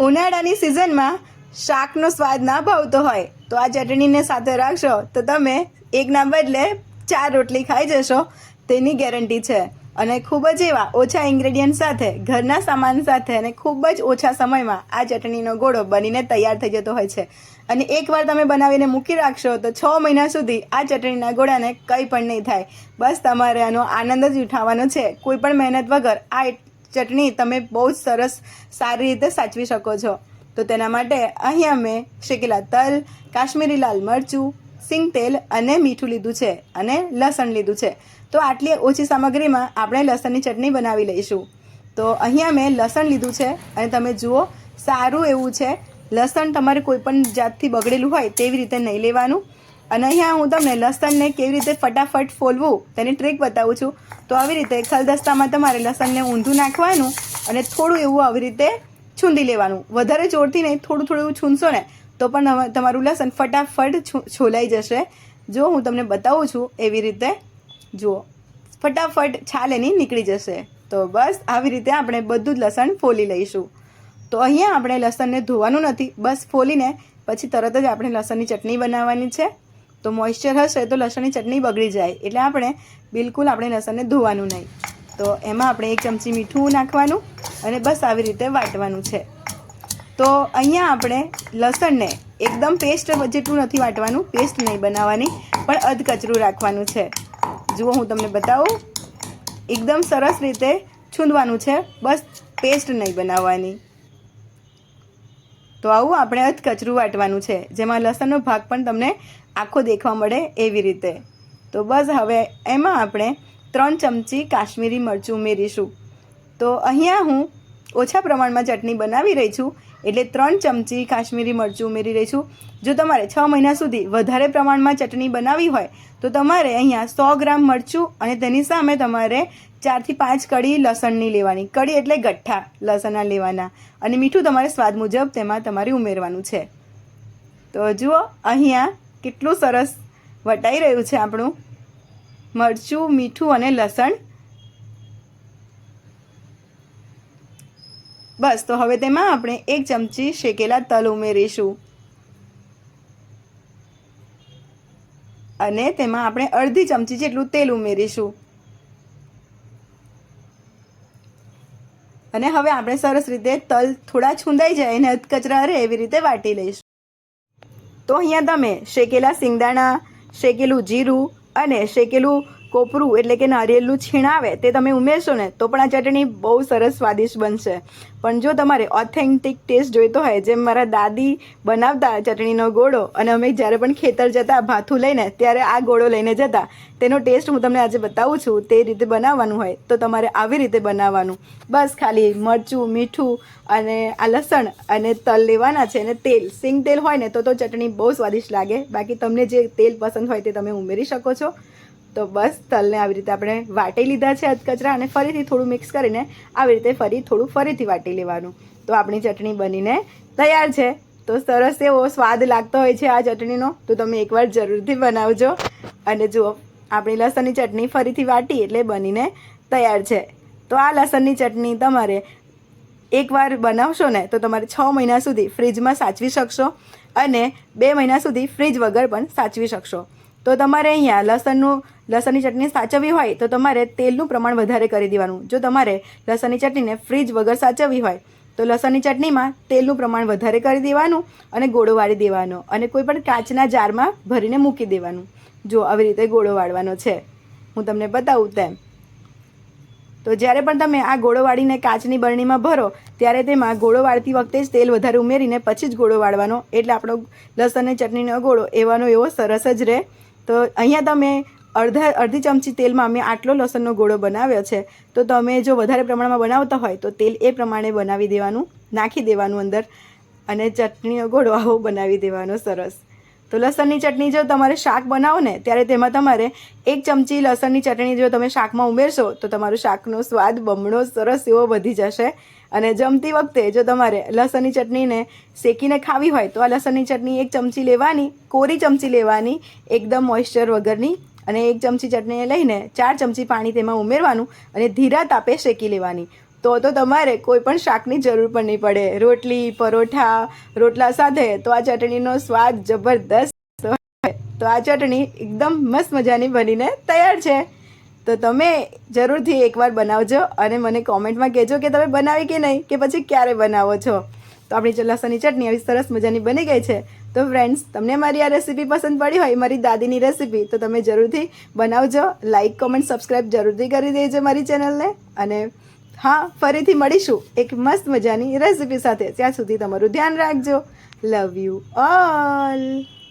ઉનાળાની સિઝનમાં શાકનો સ્વાદ ના ભાવતો હોય, તો આ ચટણીને સાથે રાખશો, તો તમે એકના બદલે ચાર રોટલી ખાઈ જશો, તેની ગેરંટી છે. અને ખૂબ જ એવા ઓછા ઇન્ગ્રેડિયન્ટ સાથે, ઘરના સામાન સાથે અને ખૂબ જ ઓછા સમયમાં આ ચટણીનો ગોળો બનીને તૈયાર થઈ જતો હોય છે. અને એકવાર તમે બનાવીને મૂકી રાખશો, તો છ મહિના સુધી આ ચટણીના ગોળાને કંઈ પણ નહીં થાય. બસ તમારે આનો આનંદ જ ઉઠાવવાનો છે. કોઈ પણ મહેનત વગર આ ચટણી તમે બહુ જ સરસ સારી રીતે સાચવી શકો છો. તો તેના માટે અહીંયા મેં શેકેલા તલ, કાશ્મીરી લાલ મરચું, સિંગ તેલ અને મીઠું લીધું છે અને લસણ લીધું છે. તો આટલી ઓછી સામગ્રીમાં આપણે લસણની ચટણી બનાવી લઈશું. તો અહીંયા મેં લસણ લીધું છે અને તમે જુઓ, સારું એવું છે. લસણ તમારે કોઈપણ જાતથી બગડેલું હોય તેવી રીતે નહીં લેવાનું. અને અહીંયા હું તમને લસણને કેવી રીતે ફટાફટ ફોલવું તેની ટ્રીક બતાવું છું. તો આવી રીતે ખલદસ્તામાં તમારે લસણને ઊંધું નાખવાનું અને થોડું એવું આવી રીતે છૂંદી લેવાનું. વધારે જોરથી નહીં, થોડું થોડું એવું છૂંદશો ને, તો પણ તમારું લસણ ફટાફટ છોલાઈ જશે. જો હું તમને બતાવું છું એવી રીતે, જુઓ. ફટાફટ છાલ એની નીકળી જશે. તો બસ આવી રીતે આપણે બધું જ લસણ ફોલી લઈશું. તો અહીંયા આપણે લસણને ધોવાનું નથી. બસ ફોલીને પછી તરત જ આપણે લસણની ચટણી બનાવવાની છે. તો મોઇશ્ચર હશે તો લસણની ચટણી બગડી જાય. એટલે આપણે બિલકુલ આપણે લસણને ધોવાનું નહીં. તો એમાં આપણે એક ચમચી મીઠું નાખવાનું અને બસ આવી રીતે વાટવાનું છે. તો અહીંયા આપણે લસણને એકદમ પેસ્ટ જેટલું નથી વાટવાનું પેસ્ટ નહીં બનાવવાની, પણ અધકચરું રાખવાનું છે. જુઓ હું તમને બતાવું. એકદમ સરસ રીતે છૂંદવાનું છે. બસ પેસ્ટ નહીં બનાવવાની. તો આવું આપણે અધકચરું વાટવાનું છે, જેમાં લસણનો ભાગ પણ તમને આખો દેખવા મળે એવી રીતે. તો બસ હવે એમાં આપણે ત્રણ ચમચી કાશ્મીરી મરચું ઉમેરીશું. તો અહીંયા હું ઓછા પ્રમાણમાં ચટણી બનાવી રહી છું, એટલે ત્રણ ચમચી કાશ્મીરી મરચું ઉમેરી રહી છું. જો તમારે છ મહિના સુધી વધારે પ્રમાણમાં ચટણી બનાવવી હોય, તો તમારે અહીંયા સો ગ્રામ મરચું અને તેની સામે તમારે ચારથી પાંચ કડી લસણની લેવાની. કડી એટલે ગઠ્ઠા લસણના લેવાના. અને મીઠું તમારે સ્વાદ મુજબ તેમાં તમારે ઉમેરવાનું છે. તો જુઓ, અહીંયા કેટલું સરસ વટાઈ રહ્યું છે આપણું. મરચું, મીઠું અને લસણ. બસ, તો હવે તેમાં આપણે એક ચમચી શેકેલા તલ ઉમેરીશું. અને તેમાં આપણે અડધી ચમચી જેટલું તેલ ઉમેરીશું. અને હવે આપણે સરસ રીતે તલ થોડા છૂંદાઈ જાય અને કચરા રહે એવી રીતે વાટી લઈશું. તો અહીંયા તમે શેકેલા સિંગદાણા, શેકેલું જીરું અને શેકેલું કોપરું એટલે કે નારિયેળનું છીણ આવે તે તમે ઉમેરશો ને, તો પણ આ ચટણી બહુ સરસ સ્વાદિષ્ટ બનશે. પણ જો તમારે ઓથેન્ટિક ટેસ્ટ જોઈતો હોય, જેમ મારા દાદી બનાવતા ચટણીનો ગોળો, અને અમે જ્યારે પણ ખેતર જતા ભાથું લઈને, ત્યારે આ ગોળો લઈને જતા, તેનો ટેસ્ટ હું તમને આજે બતાવું છું, તે રીતે બનાવવાનું હોય, તો તમારે આવી રીતે બનાવવાનું. બસ ખાલી મરચું, મીઠું, અને આ લસણ, અને તલ લેવાના છે, અને તેલ. સિંગ તેલ હોય ને, તો તો ચટણી બહુ સ્વાદિષ્ટ લાગે. બાકી તમને જે તેલ પસંદ હોય તે તમે ઉમેરી શકો છો. તો બસ તલને આવી રીતે આપણે વાટી લીધા છે અધકચરા અને ફરીથી થોડું મિક્સ કરીને આવી રીતે ફરી થોડું ફરીથી વાટી લેવાનું. તો આપણી ચટણી બનીને તૈયાર છે. તો સરસ એવો સ્વાદ લાગતો હોય છે આ ચટણીનો. તો તમે એકવાર જરૂરથી બનાવજો. અને જુઓ, આપણી લસણની ચટણી ફરીથી વાટી એટલે બનીને તૈયાર છે. તો આ લસણની ચટણી તમારે એકવાર બનાવશો ને, તો તમારે છ મહિના સુધી ફ્રીજમાં સાચવી શકશો અને બે મહિના સુધી ફ્રીજ વગર પણ સાચવી શકશો. તો તમારે અહીંયા લસણનું, લસણની ચટણી સાચવવી હોય તો તમારે તેલનું પ્રમાણ વધારે કરી દેવાનું. જો તમારે લસણની ચટણીને ફ્રીજ વગર સાચવવી હોય તો લસણની ચટણીમાં તેલનું પ્રમાણ વધારે કરી દેવાનું અને ગોળો વાળી દેવાનો અને કોઈ પણ કાચના જારમાં ભરીને મૂકી દેવાનું. જો આવી રીતે ગોળો વાળવાનો છે. હું તમને બતાવું તેમ. તો જ્યારે પણ તમે આ ગોળો વાળીને કાચની બરણીમાં ભરો, ત્યારે તેમાં ગોળો વાળતી વખતે જ તેલ વધારે ઉમેરીને પછી જ ગોળો વાળવાનો. એટલે આપણો લસણની ચટણીનો ગોળો એવાનો એવો સરસ જ રહે. તો અહીંયા તમે અડધા, અડધી ચમચી તેલમાં અમે આટલો લસણનો ગોળો બનાવ્યો છે. તો તમે જો વધારે પ્રમાણમાં બનાવતા હોય, તો તેલ એ પ્રમાણે બનાવી દેવાનું, નાખી દેવાનું અંદર અને ચટણીનો ગોળો આવો બનાવી દેવાનો સરસ. તો લસણની ચટણી જો તમારે શાક બનાવો ને, ત્યારે તેમાં તમારે એક ચમચી લસણની ચટણી જો તમે શાકમાં ઉમેરશો, તો તમારું શાકનો સ્વાદ બમણો સરસ એવો વધી જશે. અને જમતી વખતે જો તમારે લસણની ચટણીને શેકીને ખાવી હોય, તો આ લસણની ચટણી એક ચમચી લેવાની, કોરી ચમચી લેવાની, એકદમ મોઇશ્ચર વગરની, અને એક ચમચી ચટણીને લઈને ચાર ચમચી પાણી તેમાં ઉમેરવાનું, અને ધીરા તાપે શેકી લેવાની. તો તો તમારે કોઈ પણ શાકની જરૂર પણ નહીં પડે. રોટલી, પરોઠા, રોટલા સાથે તો આ ચટણીનો સ્વાદ જબરદસ્ત હોય. તો આ ચટણી એકદમ મસ્ત મજાની બનીને તૈયાર છે. તો તમે જરૂરથી એકવાર બનાવજો અને મને કોમેન્ટમાં કહેજો કે તમે બનાવી કે નહીં, કે પછી ક્યારે બનાવો છો. તો આપણી ચલાસાની ચટણી આવી સરસ મજાની બની ગઈ છે. તો ફ્રેન્ડ્સ તમને મારી આ રેસીપી પસંદ પડી હોય, મારી દાદીની રેસીપી તો તમે જરૂરથી બનાવજો. લાઇક કોમેન્ટ સબસ્ક્રાઈબ જરૂરથી કરી દેજો મારી ચેનલને અને હા, ફરીથી મળીશું એક મસ્ત મજાની રેસીપી સાથે. ત્યાં સુધી તમારું ધ્યાન રાખજો. Love you all